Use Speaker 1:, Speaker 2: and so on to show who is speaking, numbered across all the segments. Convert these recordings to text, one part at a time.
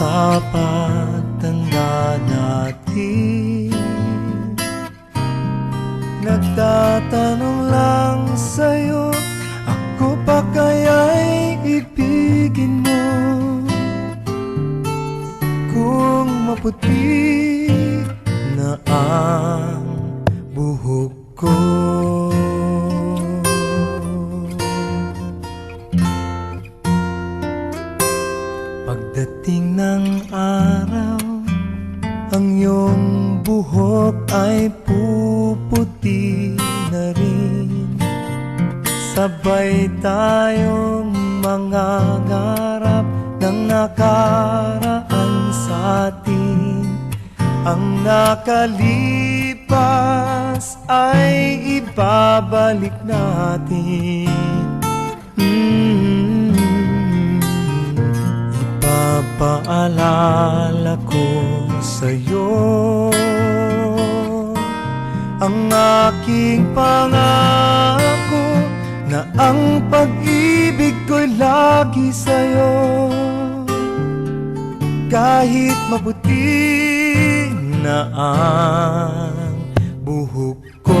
Speaker 1: sa pagtanda natin. Nagtatanong lang sa'yo Ako pa kaya'y ibigin mo? Kung maputi Ang iyong buhok ay puputi na rin. Sabay tayong mangangarap ng nakaraan sa atin. Ang nakalipas ay ibabalik natin. Mm. Ipapaalala ko sa'yo Ang aking pangako Na ang pag-ibig ko'y lagi sa'yo. Kahit mabuti na ang buhok ko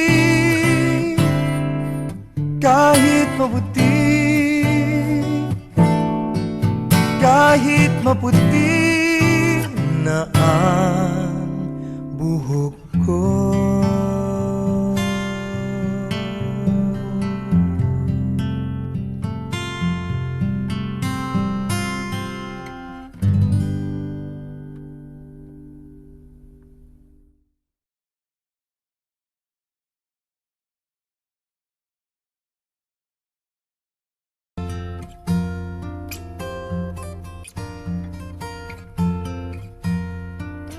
Speaker 1: kahit maputi na ang buhok ko